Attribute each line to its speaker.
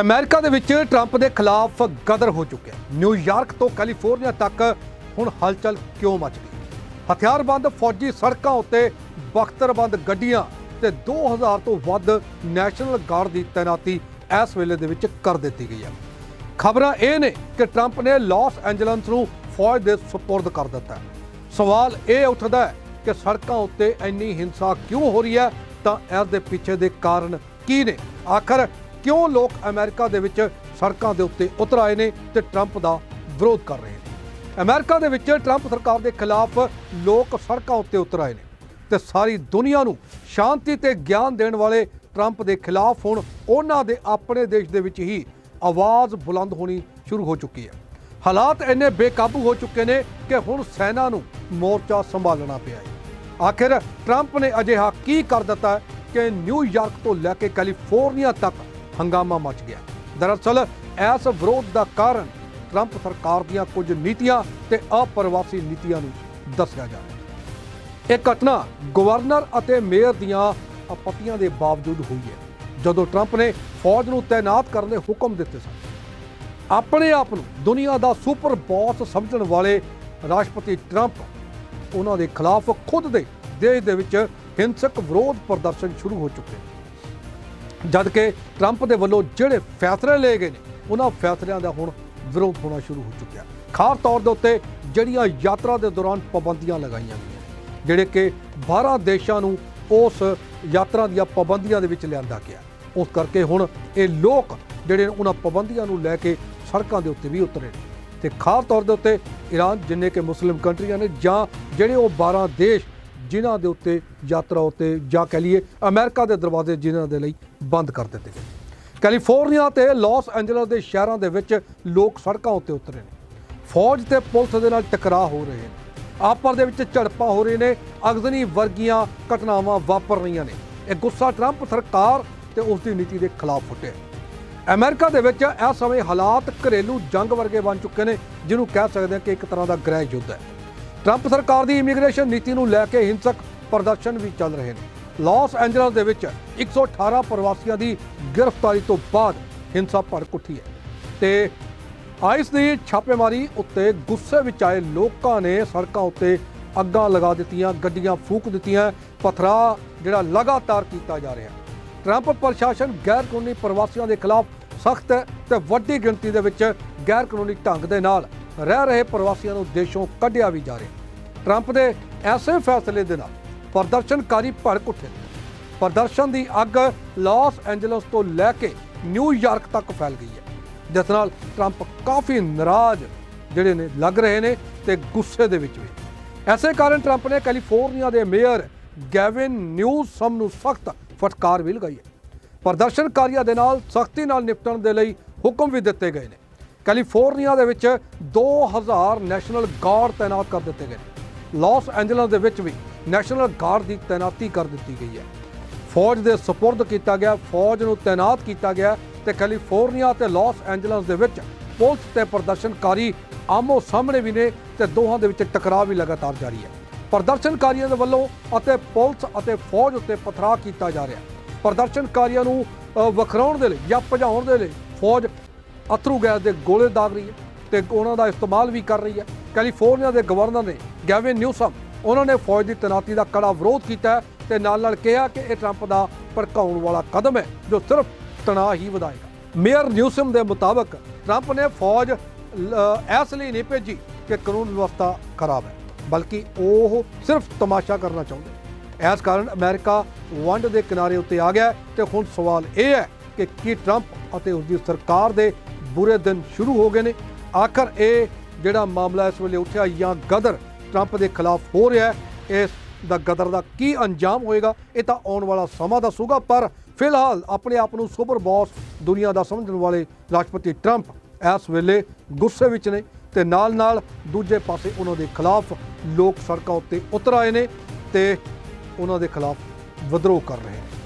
Speaker 1: America ਦੇ ਵਿੱਚ Trump ਦੇ ਖਿਲਾਫ ਗਦਰ ਹੋ ਚੁੱਕਿਆ ਨਿਊਯਾਰਕ ਤੋਂ ਕੈਲੀਫੋਰਨੀਆ ਤੱਕ ਹੁਣ ਹਲਚਲ ਕਿਉਂ ਮਚ ਗਈ? ਹਥਿਆਰਬੰਦ ਫੌਜੀ ਸੜਕਾਂ ਉੱਤੇ ਬਖਤਰਬੰਦ ਗੱਡੀਆਂ ਤੇ 2000 ਤੋਂ ਵੱਧ ਨੈਸ਼ਨਲ ਗਾਰਡ ਦੀ ਤਾਇਨਾਤੀ ਇਸ ਵੇਲੇ ਦੇ ਵਿੱਚ ਕਰ ਦਿੱਤੀ ਗਈ ਹੈ। ਖਬਰਾਂ ਇਹ ਨੇ ਕਿ ਟਰੰਪ ਨੇ ਲਾਸ ਐਂਜਲਸ ਨੂੰ ਫੌਜ ਦੇ ਸਪੁਰਦ ਕਰ ਦਿੱਤਾ ਸਵਾਲ ਇਹ ਉੱਠਦਾ ਹੈ ਕਿ ਸੜਕਾਂ ਉੱਤੇ ਇੰਨੀ ਹਿੰਸਾ ਕਿਉਂ ਹੋ ਰਹੀ ਹੈ? ਤਾਂ ਇਸ ਦੇ ਪਿੱਛੇ ਦੇ ਕਾਰਨ ਕੀ ਨੇ? ਆਖਰ ਕਿਉਂ ਲੋਕ ਅਮਰੀਕਾ ਦੇ ਵਿੱਚ ਸੜਕਾਂ ਦੇ ਉੱਤੇ ਉਤਰ ਆਏ ਨੇ ਤੇ ਟਰੰਪ ਦਾ ਵਿਰੋਧ ਕਰ ਰਹੇ ਨੇ? ਅਮਰੀਕਾ ਦੇ ਵਿੱਚ ਟਰੰਪ ਸਰਕਾਰ ਦੇ ਖਿਲਾਫ ਲੋਕ ਸੜਕਾਂ ਉੱਤੇ ਉਤਰ ਆਏ ਨੇ ਤੇ ਸਾਰੀ ਦੁਨੀਆ ਨੂੰ ਸ਼ਾਂਤੀ ਤੇ ਗਿਆਨ ਦੇਣ ਵਾਲੇ ਟਰੰਪ ਦੇ ਖਿਲਾਫ ਹੁਣ ਉਹਨਾਂ ਦੇ ਆਪਣੇ ਦੇਸ਼ ਦੇ ਵਿੱਚ ਹੀ ਆਵਾਜ਼ ਬੁਲੰਦ ਹੋਣੀ ਸ਼ੁਰੂ ਹੋ ਚੁੱਕੀ ਹੈ। ਹਾਲਾਤ ਇੰਨੇ ਬੇਕਾਬੂ ਹੋ ਚੁੱਕੇ ਨੇ ਕਿ ਹੁਣ ਸੈਨਾ ਨੂੰ ਮੋਰਚਾ ਸੰਭਾਲਣਾ ਪਿਆ ਹੈ। ਆਖਿਰ ਟਰੰਪ ਨੇ ਅਜਿਹਾ ਕੀ ਕਰ ਦਿੱਤਾ ਕਿ ਨਿਊਯਾਰਕ ਤੋਂ ਲੈ ਕੇ ਕੈਲੀਫੋਰਨੀਆ ਤੱਕ ਹੰਗਾਮਾ ਮਚ ਗਿਆ। ਦਰਅਸਲ, ਇਸ ਵਿਰੋਧ ਦਾ ਕਾਰਨ ਟਰੰਪ ਸਰਕਾਰ ਦੀਆਂ ਕੁਝ ਨੀਤੀਆਂ ਤੇ ਅਪਰਵਾਸੀ ਨੀਤੀਆਂ ਨੂੰ ਦੱਸਿਆ ਜਾ ਰਿਹਾ ਹੈ। ਇਹ ਘਟਨਾ ਗਵਰਨਰ ਅਤੇ ਮੇਅਰ ਦੀਆਂ ਆਪੱਤੀਆਂ ਦੇ ਬਾਵਜੂਦ ਹੋਈ ਹੈ, ਜਦੋਂ ਟਰੰਪ ਨੇ ਫੌਜ ਨੂੰ ਤਾਇਨਾਤ ਕਰਨ ਦੇ ਹੁਕਮ ਦਿੱਤੇ ਸਨ। ਆਪਣੇ ਆਪ ਨੂੰ ਦੁਨੀਆ ਦਾ ਸੁਪਰ ਬੌਸ ਸਮਝਣ ਵਾਲੇ ਰਾਸ਼ਟਰਪਤੀ ਟਰੰਪ ਉਹਨਾਂ ਦੇ ਖਿਲਾਫ ਖੁਦ ਦੇ ਦੇਸ਼ ਦੇ ਵਿੱਚ ਹਿੰਸਕ ਵਿਰੋਧ ਪ੍ਰਦਰਸ਼ਨ ਸ਼ੁਰੂ ਹੋ ਚੁੱਕੇ ਨੇ। ਜਦ ਕਿ ਟਰੰਪ ਦੇ ਵੱਲੋਂ ਜਿਹੜੇ ਫੈਸਲੇ ਲਏ ਗਏ ਨੇ, ਉਹਨਾਂ ਫੈਸਲਿਆਂ ਦਾ ਹੁਣ ਵਿਰੋਧ ਹੋਣਾ ਸ਼ੁਰੂ ਹੋ ਚੁੱਕਿਆ। ਖਾਸ ਤੌਰ ਦੇ ਉੱਤੇ ਜਿਹੜੀਆਂ ਯਾਤਰਾ ਦੇ ਦੌਰਾਨ ਪਾਬੰਦੀਆਂ ਲਗਾਈਆਂ ਗਈਆਂ ਜਿਹੜੇ ਕਿ 12 ਦੇਸ਼ਾਂ ਨੂੰ ਉਸ ਯਾਤਰਾ ਦੀਆਂ ਪਾਬੰਦੀਆਂ ਦੇ ਵਿੱਚ ਲਿਆਂਦਾ ਗਿਆ। ਉਸ ਕਰਕੇ ਹੁਣ ਇਹ ਲੋਕ ਜਿਹੜੇ ਨੇ, ਉਹਨਾਂ ਪਾਬੰਦੀਆਂ ਨੂੰ ਲੈ ਕੇ ਸੜਕਾਂ ਦੇ ਉੱਤੇ ਵੀ ਉਤਰੇ ਨੇ। ਤੇ ਖਾਸ ਤੌਰ ਦੇ ਉੱਤੇ ਈਰਾਨ ਜਿੰਨੇ ਕਿ ਮੁਸਲਿਮ ਕੰਟਰੀਆਂ ਨੇ ਜਾਂ ਜਿਹੜੇ ਉਹ 12 ਦੇਸ਼ ਜਿਨ੍ਹਾਂ ਦੇ ਉੱਤੇ ਯਾਤਰਾ ਉੱਤੇ ਜਾਂ ਕਹ ਲਈਏ, ਅਮਰੀਕਾ ਦੇ ਦਰਵਾਜ਼ੇ ਜਿਨ੍ਹਾਂ ਦੇ ਲਈ ਬੰਦ ਕਰ ਦਿੱਤੇ ਗਏ। ਕੈਲੀਫੋਰਨੀਆ ਤੇ ਲਾਸ ਐਂਜਲਸ ਦੇ ਸ਼ਹਿਰਾਂ ਦੇ ਵਿੱਚ ਲੋਕ ਸੜਕਾਂ ਉੱਤੇ ਉਤਰੇ ਨੇ। ਫੌਜ ਤੇ ਪੁਲਿਸ ਦੇ ਨਾਲ ਟਕਰਾਅ ਹੋ ਰਹੇ ਨੇ। ਆਪਸ ਦੇ ਵਿੱਚ ਝੜਪਾਂ ਹੋ ਰਹੀਆਂ ਨੇ। ਅਗਜ਼ਨੀ ਵਰਗੀਆਂ ਘਟਨਾਵਾਂ ਵਾਪਰ ਰਹੀਆਂ ਨੇ। ਇਹ ਗੁੱਸਾ ਟਰੰਪ ਸਰਕਾਰ ਤੇ ਉਸ ਦੀ ਨੀਤੀ ਦੇ ਖਿਲਾਫ ਉੱਠਿਆ ਅਮਰੀਕਾ ਦੇ ਵਿੱਚ ਇਸ ਸਮੇਂ ਹਾਲਾਤ ਘਰੇਲੂ ਜੰਗ ਵਰਗੇ ਬਣ ਚੁੱਕੇ ਨੇ, ਜਿਹਨੂੰ ਕਹਿ ਸਕਦੇ ਹਾਂ ਕਿ ਇੱਕ ਤਰ੍ਹਾਂ ਦਾ ਗ੍ਰਹਿ ਯੁੱਧ ਹੈ। ਟਰੰਪ ਸਰਕਾਰ ਦੀ ਇਮੀਗ੍ਰੇਸ਼ਨ ਨੀਤੀ ਨੂੰ ਲੈ ਕੇ ਹਿੰਸਕ ਪ੍ਰਦਰਸ਼ਨ ਵੀ ਚੱਲ ਰਹੇ ਨੇ। ਲਾਸ ਐਂਜਲਸ ਦੇ ਵਿੱਚ 118 ਪ੍ਰਵਾਸੀਆਂ ਦੀ ਗ੍ਰਿਫਤਾਰੀ ਤੋਂ ਬਾਅਦ ਹਿੰਸਾ ਭੜਕ ਉੱਠੀ ਹੈ। ਤੇ ਆਈਸ ਦੀ ਛਾਪੇਮਾਰੀ ਉੱਤੇ ਗੁੱਸੇ ਵਿੱਚ ਆਏ ਲੋਕਾਂ ਨੇ ਸੜਕਾਂ ਉੱਤੇ ਅੱਗਾਂ ਲਗਾ ਦਿੱਤੀਆਂ, ਗੱਡੀਆਂ ਫੂਕ ਦਿੱਤੀਆਂ, ਪਥਰਾ ਜਿਹੜਾ ਲਗਾਤਾਰ ਕੀਤਾ ਜਾ ਰਿਹਾ। ਟਰੰਪ ਪ੍ਰਸ਼ਾਸਨ ਗੈਰ ਕਾਨੂੰਨੀ ਪ੍ਰਵਾਸੀਆਂ ਦੇ ਖਿਲਾਫ ਸਖਤ ਤੇ ਵੱਡੀ ਗਿਣਤੀ ਦੇ ਵਿੱਚ ਗੈਰ ਕਾਨੂੰਨੀ ਢੰਗ ਦੇ ਨਾਲ ਰਹਿ ਰਹੇ ਪ੍ਰਵਾਸੀਆਂ ਨੂੰ ਦੇਸ਼ੋਂ ਕੱਢਿਆ ਵੀ ਜਾ ਰਿਹਾ। ਟਰੰਪ ਦੇ ਐਸੇ ਫੈਸਲੇ ਦੇ ਨਾਲ ਪ੍ਰਦਰਸ਼ਨਕਾਰੀ ਭੜਕ ਉੱਠੇ। ਪ੍ਰਦਰਸ਼ਨ ਦੀ ਅੱਗ ਲਾਸ ਐਂਜਲਸ ਤੋਂ ਲੈ ਕੇ ਨਿਊਯਾਰਕ ਤੱਕ ਫੈਲ ਗਈ ਹੈ। ਜਿਸ ਨਾਲ ਟਰੰਪ ਕਾਫੀ ਨਾਰਾਜ਼ ਜਿਹੜੇ ਨੇ ਲੱਗ ਰਹੇ ਨੇ ਤੇ ਗੁੱਸੇ ਦੇ ਵਿੱਚ ਵੀ। ਐਸੇ ਕਾਰਨ ਟਰੰਪ ਨੇ ਕੈਲੀਫੋਰਨੀਆ ਦੇ ਮੇਅਰ ਗੈਵਿਨ ਨਿਊਸਮ ਨੂੰ ਸਖਤ ਫਟਕਾਰ ਵੀ ਲਗਾਈ ਹੈ। ਪ੍ਰਦਰਸ਼ਨਕਾਰੀਆਂ ਦੇ ਨਾਲ ਸਖਤੀ ਨਾਲ ਨਿਪਟਣ ਦੇ ਲਈ ਹੁਕਮ ਵੀ ਦਿੱਤੇ ਗਏ ਨੇ। ਕੈਲੀਫੋਰਨੀਆ ਦੇ ਵਿੱਚ 2000 ਨੈਸ਼ਨਲ ਗਾਰਡ ਤਾਇਨਾਤ ਕਰ ਦਿੱਤੇ ਗਏ ਨੇ। ਲਾਸ ਐਂਜਲਸ ਦੇ ਵਿੱਚ ਵੀ ਨੈਸ਼ਨਲ ਗਾਰਡ ਦੀ ਤਾਇਨਾਤੀ ਕਰ ਦਿੱਤੀ ਗਈ ਹੈ। ਫੌਜ ਦੇ ਸਪੁਰਦ ਕੀਤਾ ਗਿਆ, ਫੌਜ ਨੂੰ ਤਾਇਨਾਤ ਕੀਤਾ ਗਿਆ ਤੇ ਕੈਲੀਫੋਰਨੀਆ ਤੇ ਲਾਸ ਐਂਜਲਸ ਦੇ ਵਿੱਚ ਪੁਲਿਸ ਤੇ ਪ੍ਰਦਰਸ਼ਨਕਾਰੀ ਆਮੋ ਸਾਹਮਣੇ ਵੀ ਨੇ ਤੇ ਦੋਹਾਂ ਦੇ ਵਿੱਚ ਟਕਰਾਅ ਵੀ ਲਗਾਤਾਰ ਜਾਰੀ ਹੈ। ਪ੍ਰਦਰਸ਼ਨਕਾਰੀਆਂ ਦੇ ਵੱਲੋਂ ਅਤੇ ਪੁਲਿਸ ਅਤੇ ਫੌਜ ਉੱਤੇ ਪਥਰਾਅ ਕੀਤਾ ਜਾ ਰਿਹਾ ਪ੍ਰਦਰਸ਼ਨਕਾਰੀਆਂ ਨੂੰ ਵਖਰਾਉਣ ਦੇ ਲਈ ਜਾਂ ਭਜਾਉਣ ਦੇ ਲਈ ਫੌਜ ਅਥਰੂ ਗੈਸ ਦੇ ਗੋਲੇ ਦਾਗ ਰਹੀ ਹੈ। ਤੇ ਉਹਨਾਂ ਦਾ ਇਸਤੇਮਾਲ ਵੀ ਕਰ ਰਹੀ ਹੈ। ਕੈਲੀਫੋਰਨੀਆ ਦੇ ਗਵਰਨਰ ਨੇ ਗੈਵਿਨ ਨਿਊਸਮ, ਉਹਨਾਂ ਨੇ ਫੌਜ ਦੀ ਤੈਨਾਤੀ ਦਾ ਕੜਾ ਵਿਰੋਧ ਕੀਤਾ ਹੈ ਤੇ ਨਾਲ ਨਾਲ ਕਿਹਾ ਕਿ ਇਹ ਟਰੰਪ ਦਾ ਭੜਕਾਉਣ ਵਾਲਾ ਕਦਮ ਹੈ, ਜੋ ਸਿਰਫ ਤਣਾਅ ਹੀ ਵਧਾਏਗਾ। ਮੇਅਰ ਨਿਊਸਮ ਦੇ ਮੁਤਾਬਕ, ਟਰੰਪ ਨੇ ਫੌਜ ਇਸ ਲਈ ਨਹੀਂ ਭੇਜੀ ਕਿ ਕਾਨੂੰਨ ਵਿਵਸਥਾ ਖਰਾਬ ਹੈ, ਬਲਕਿ ਉਹ ਸਿਰਫ ਤਮਾਸ਼ਾ ਕਰਨਾ ਚਾਹੁੰਦੇ ਇਸ ਕਾਰਨ ਅਮਰੀਕਾ ਵੰਡ ਦੇ ਕਿਨਾਰੇ ਉੱਤੇ ਆ ਗਿਆ ਹੈ ਤੇ ਹੁਣ ਸਵਾਲ ਇਹ ਹੈ ਕਿ ਕੀ ਟਰੰਪ ਅਤੇ ਉਸ ਦੀ ਸਰਕਾਰ ਦੇ ਬੁਰੇ ਦਿਨ ਸ਼ੁਰੂ ਹੋ ਗਏ ਨੇ ਆਖਰ ਇਹ ਜਿਹੜਾ ਮਾਮਲਾ ਇਸ ਵੇਲੇ ਉੱਠਿਆ ਜਾਂ ਗਦਰ ਟਰੰਪ ਦੇ ਖਿਲਾਫ ਹੋ ਰਿਹਾ ਹੈ, ਇਸ ਦਾ ਗਦਰ ਦਾ ਕੀ ਅੰਜਾਮ ਹੋਏਗਾ, ਇਹ ਤਾਂ ਆਉਣ ਵਾਲਾ ਸਮਾਂ ਦੱਸੂਗਾ, ਪਰ ਫਿਲਹਾਲ ਆਪਣੇ ਆਪ ਨੂੰ ਸੁਪਰ ਬੌਸ ਦੁਨੀਆ ਦਾ ਸਮਝਣ ਵਾਲੇ ਰਾਸ਼ਟਰਪਤੀ ਟਰੰਪ ਇਸ ਵੇਲੇ ਗੁੱਸੇ ਵਿੱਚ ਨੇ ਤੇ ਨਾਲ ਨਾਲ ਦੂਜੇ ਪਾਸੇ ਉਹਨਾਂ ਦੇ ਖਿਲਾਫ ਲੋਕ ਸੜਕਾਂ ਉੱਤੇ ਉਤਰ ਆਏ ਨੇ ਤੇ ਉਹਨਾਂ ਦੇ ਖਿਲਾਫ ਵਿਦਰੋਹ ਕਰ ਰਹੇ ਨੇ।